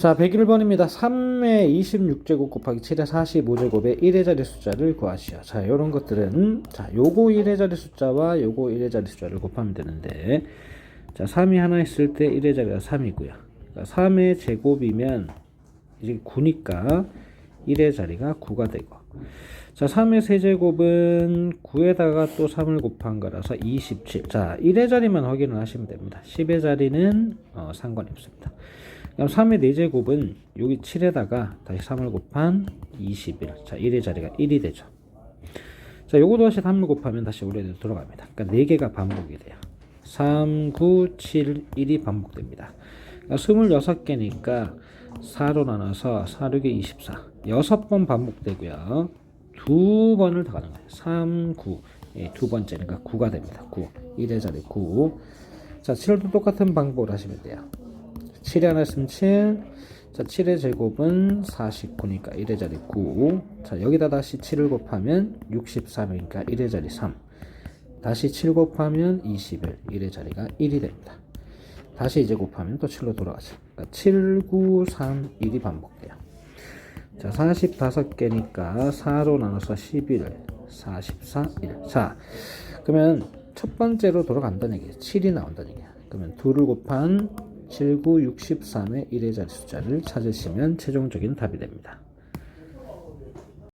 자, 101번입니다. 3의 26제곱 곱하기 7의 45제곱의 1의 자리 숫자를 구하시오. 자, 요런 것들은 자, 요거 1의 자리 숫자와 요거 1의 자리 숫자를 곱하면 되는데 자, 3이 하나 있을 때 1의 자리가 3이고요. 그러니까 3의 제곱이면 이제 9니까 1의 자리가 9가 되고 자, 3의 세제곱은 9에다가 또 3을 곱한 거라서 27. 자, 1의 자리만 확인을 하시면 됩니다. 10의 자리는 어, 상관이 없습니다. 그럼 3의 4제곱은 여기 7에다가 다시 3을 곱한 21. 자, 1의 자리가 1이 되죠. 자, 요거도 다시 3을 곱하면 다시 원래대로 돌아갑니다. 그러니까 4개가 반복이 돼요. 3, 9, 7, 1이 반복됩니다. 그러니까 26개니까 4로 나눠서 4, 6에 24. 6번 반복되고요. 두 번을 더 가는 거예요. 3, 9. 예, 두 번째니까 9가 됩니다. 9. 1의 자리 9. 자, 7도 똑같은 방법으로 하시면 돼요. 7이 하나 있으면 7. 자, 7의 제곱은 49니까 1의 자리 9. 자, 여기다 다시 7을 곱하면 63이니까 1의 자리 3. 다시 7 곱하면 21. 1의 자리가 1이 됩니다. 다시 이제 곱하면 또 7로 돌아가죠. 그러니까 7, 9, 3, 1이 반복돼요. 자, 45개니까 4로 나눠서 11, 44, 1. 자, 그러면 첫 번째로 돌아간다는 얘기예요. 7이 나온다는 얘기야. 그러면 2를 곱한 7, 9, 63의 1의 자리 숫자를 찾으시면 최종적인 답이 됩니다.